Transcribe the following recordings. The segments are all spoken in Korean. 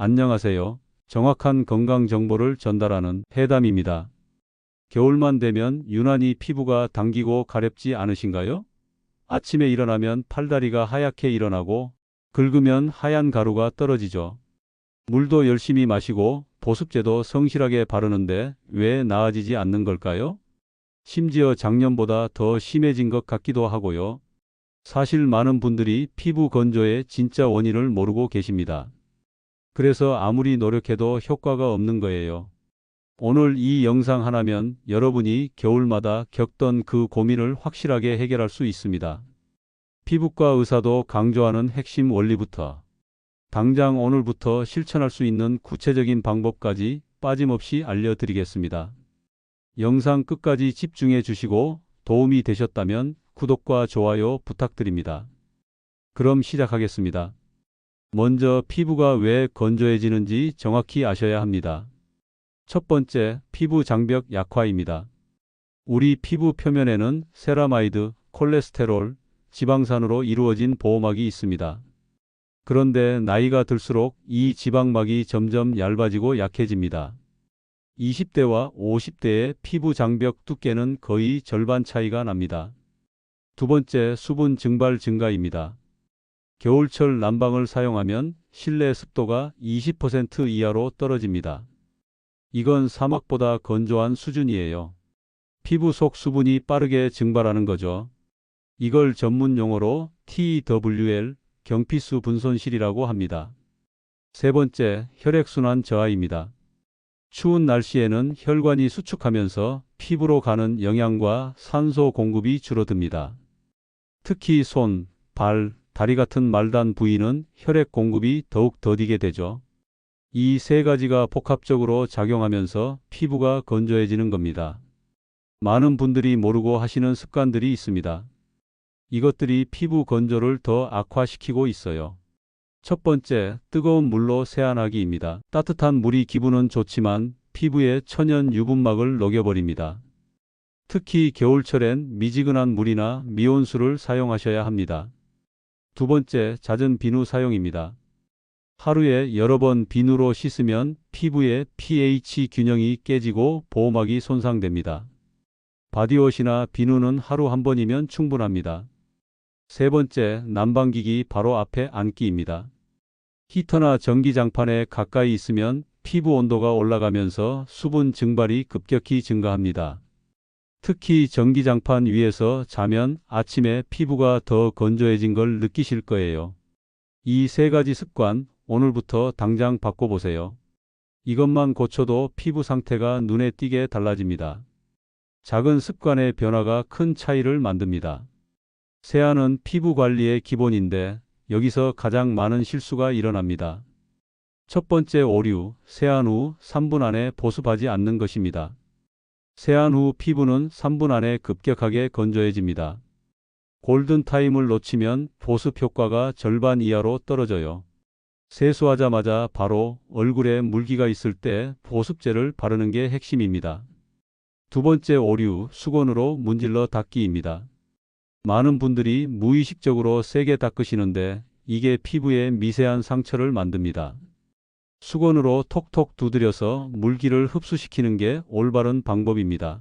안녕하세요. 정확한 건강 정보를 전달하는 해담입니다. 겨울만 되면 유난히 피부가 당기고 가렵지 않으신가요? 아침에 일어나면 팔다리가 하얗게 일어나고 긁으면 하얀 가루가 떨어지죠. 물도 열심히 마시고 보습제도 성실하게 바르는데 왜 나아지지 않는 걸까요? 심지어 작년보다 더 심해진 것 같기도 하고요. 사실 많은 분들이 피부 건조의 진짜 원인을 모르고 계십니다. 그래서 아무리 노력해도 효과가 없는 거예요. 오늘 이 영상 하나면 여러분이 겨울마다 겪던 그 고민을 확실하게 해결할 수 있습니다. 피부과 의사도 강조하는 핵심 원리부터 당장 오늘부터 실천할 수 있는 구체적인 방법까지 빠짐없이 알려드리겠습니다. 영상 끝까지 집중해 주시고 도움이 되셨다면 구독과 좋아요 부탁드립니다. 그럼 시작하겠습니다. 먼저 피부가 왜 건조해지는지 정확히 아셔야 합니다. 첫 번째, 피부 장벽 약화입니다. 우리 피부 표면에는 세라마이드, 콜레스테롤, 지방산으로 이루어진 보호막이 있습니다. 그런데 나이가 들수록 이 지방막이 점점 얇아지고 약해집니다. 20대와 50대의 피부 장벽 두께는 거의 절반 차이가 납니다. 두 번째, 수분 증발 증가입니다. 겨울철 난방을 사용하면 실내 습도가 20% 이하로 떨어집니다. 이건 사막보다 건조한 수준이에요. 피부 속 수분이 빠르게 증발하는 거죠. 이걸 전문 용어로 TWL, 경피수 분손실이라고 합니다. 세 번째, 혈액순환 저하입니다. 추운 날씨에는 혈관이 수축하면서 피부로 가는 영양과 산소 공급이 줄어듭니다. 특히 손, 발, 다리 같은 말단 부위는 혈액 공급이 더욱 더디게 되죠. 이 세 가지가 복합적으로 작용하면서 피부가 건조해지는 겁니다. 많은 분들이 모르고 하시는 습관들이 있습니다. 이것들이 피부 건조를 더 악화시키고 있어요. 첫 번째, 뜨거운 물로 세안하기입니다. 따뜻한 물이 기분은 좋지만 피부에 천연 유분막을 녹여버립니다. 특히 겨울철엔 미지근한 물이나 미온수를 사용하셔야 합니다. 두 번째, 잦은 비누 사용입니다. 하루에 여러 번 비누로 씻으면 피부의 pH 균형이 깨지고 보호막이 손상됩니다. 바디워시나 비누는 하루 한 번이면 충분합니다. 세 번째, 난방기기 바로 앞에 앉기입니다. 히터나 전기장판에 가까이 있으면 피부 온도가 올라가면서 수분 증발이 급격히 증가합니다. 특히 전기장판 위에서 자면 아침에 피부가 더 건조해진 걸 느끼실 거예요. 이 세 가지 습관 오늘부터 당장 바꿔보세요. 이것만 고쳐도 피부 상태가 눈에 띄게 달라집니다. 작은 습관의 변화가 큰 차이를 만듭니다. 세안은 피부 관리의 기본인데 여기서 가장 많은 실수가 일어납니다. 첫 번째 오류, 세안 후 3분 안에 보습하지 않는 것입니다. 세안 후 피부는 3분 안에 급격하게 건조해집니다. 골든타임을 놓치면 보습 효과가 절반 이하로 떨어져요. 세수하자마자 바로 얼굴에 물기가 있을 때 보습제를 바르는 게 핵심입니다. 두 번째 오류, 수건으로 문질러 닦기입니다. 많은 분들이 무의식적으로 세게 닦으시는데 이게 피부에 미세한 상처를 만듭니다. 수건으로 톡톡 두드려서 물기를 흡수시키는 게 올바른 방법입니다.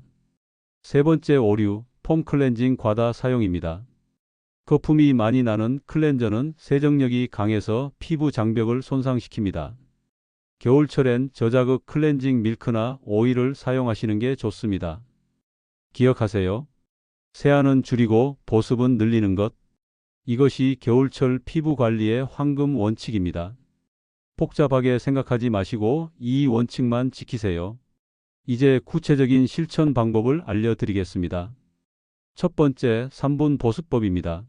세 번째 오류, 폼 클렌징 과다 사용입니다. 거품이 많이 나는 클렌저는 세정력이 강해서 피부 장벽을 손상시킵니다. 겨울철엔 저자극 클렌징 밀크나 오일을 사용하시는 게 좋습니다. 기억하세요. 세안은 줄이고 보습은 늘리는 것. 이것이 겨울철 피부 관리의 황금 원칙입니다. 복잡하게 생각하지 마시고 이 원칙만 지키세요. 이제 구체적인 실천 방법을 알려드리겠습니다. 첫 번째, 3분 보습법입니다.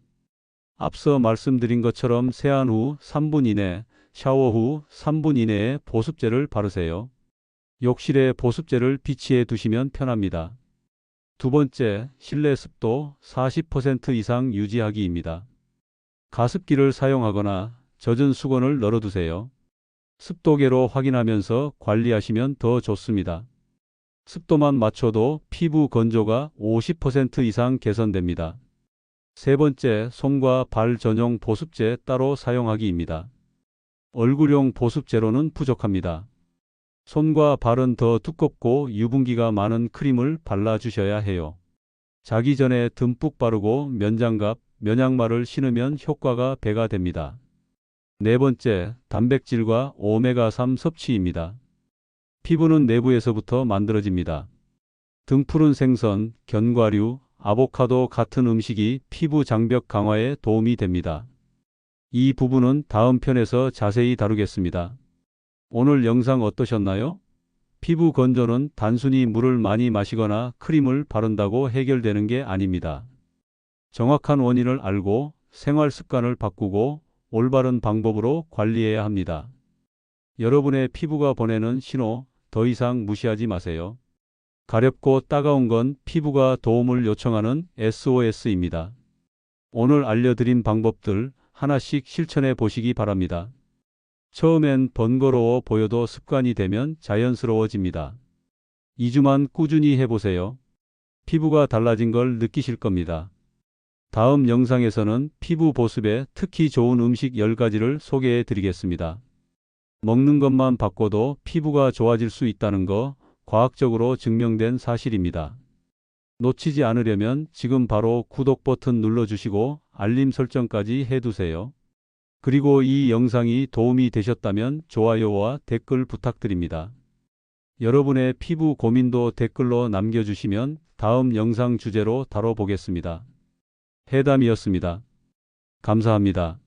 앞서 말씀드린 것처럼 세안 후 3분 이내, 샤워 후 3분 이내에 보습제를 바르세요. 욕실에 보습제를 비치해 두시면 편합니다. 두 번째, 실내 습도 40% 이상 유지하기입니다. 가습기를 사용하거나 젖은 수건을 널어두세요. 습도계로 확인하면서 관리하시면 더 좋습니다. 습도만 맞춰도 피부 건조가 50% 이상 개선됩니다. 세 번째, 손과 발 전용 보습제 따로 사용하기입니다. 얼굴용 보습 제로는 부족합니다. 손과 발은 더 두껍고 유분기가 많은 크림을 발라주셔야 해요. 자기 전에 듬뿍 바르고 면장갑, 면양말을 신으면 효과가 배가 됩니다. 네 번째, 단백질과 오메가3 섭취입니다. 피부는 내부에서부터 만들어집니다. 등푸른 생선, 견과류, 아보카도 같은 음식이 피부 장벽 강화에 도움이 됩니다. 이 부분은 다음 편에서 자세히 다루겠습니다. 오늘 영상 어떠셨나요? 피부 건조는 단순히 물을 많이 마시거나 크림을 바른다고 해결되는 게 아닙니다. 정확한 원인을 알고 생활 습관을 바꾸고 올바른 방법으로 관리해야 합니다. 여러분의 피부가 보내는 신호 더 이상 무시하지 마세요. 가렵고 따가운 건 피부가 도움을 요청하는 SOS입니다. 오늘 알려드린 방법들 하나씩 실천해 보시기 바랍니다. 처음엔 번거로워 보여도 습관이 되면 자연스러워집니다. 2주만 꾸준히 해보세요. 피부가 달라진 걸 느끼실 겁니다. 다음 영상에서는 피부 보습에 특히 좋은 음식 10가지를 소개해 드리겠습니다. 먹는 것만 바꿔도 피부가 좋아질 수 있다는 거 과학적으로 증명된 사실입니다. 놓치지 않으려면 지금 바로 구독 버튼 눌러주시고 알림 설정까지 해두세요. 그리고 이 영상이 도움이 되셨다면 좋아요와 댓글 부탁드립니다. 여러분의 피부 고민도 댓글로 남겨주시면 다음 영상 주제로 다뤄보겠습니다. 해담이었습니다. 감사합니다.